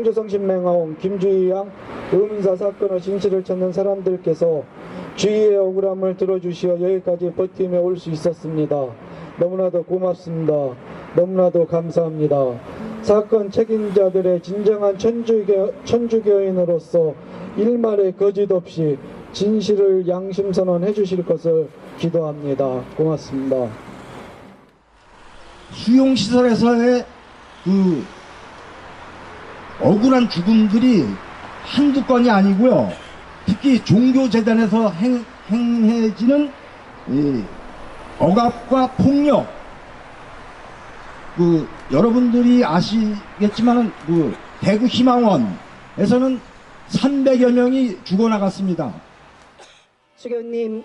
충주성신맹하원 김주희양 의문사 사건의 진실을 찾는 사람들께서 주희의 억울함을 들어주시어 여기까지 버티며 올 수 있었습니다. 너무나도 고맙습니다. 너무나도 감사합니다. 사건 책임자들의 진정한 천주교, 천주교인으로서 일말의 거짓 없이 진실을 양심 선언해 주실 것을 기도합니다. 고맙습니다. 수용시설에서의 그 억울한 죽음들이 한두 건이 아니고요. 특히 종교재단에서 행, 행해지는 이 억압과 폭력 그 여러분들이 아시겠지만은 그 대구 희망원에서는 300여 명이 죽어나갔습니다. 주교님,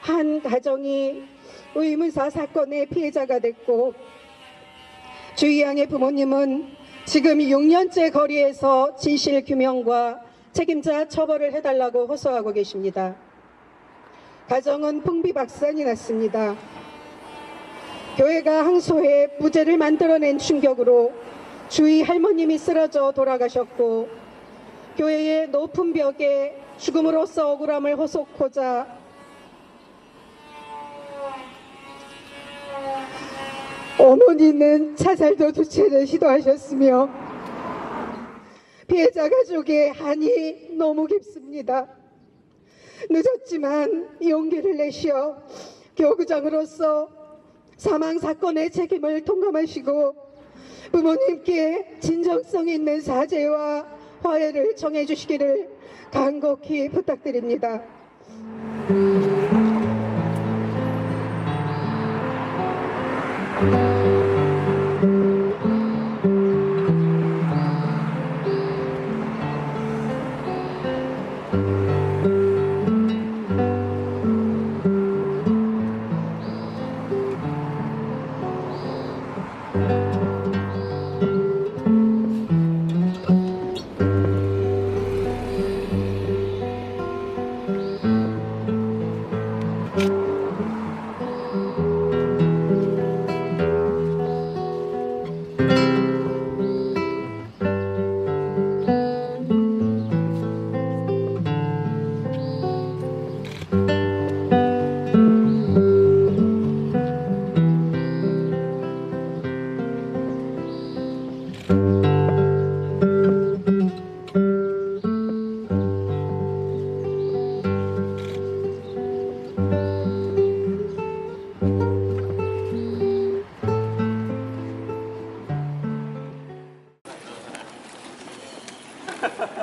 한 가정이 의문사 사건의 피해자가 됐고 주희양의 부모님은 지금 6년째 거리에서 진실 규명과 책임자 처벌을 해달라고 호소하고 계십니다. 가정은 풍비박산이 났습니다. 교회가 항소해 무죄를 만들어낸 충격으로 주희 할머님이 쓰러져 돌아가셨고 교회의 높은 벽에 죽음으로써 억울함을 호소코자 어머니는 자살도 두 차례 시도하셨으며 피해자 가족의 한이 너무 깊습니다. 늦었지만 용기를 내시어 교구장으로서 사망 사건의 책임을 통감하시고 부모님께 진정성 있는 사죄와 화해를 청해 주시기를 간곡히 부탁드립니다. 세연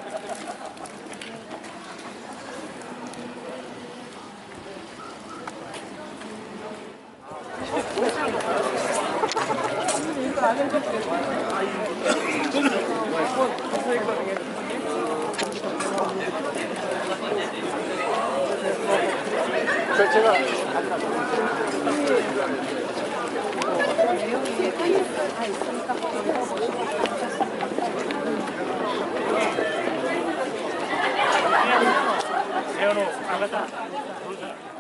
やろう。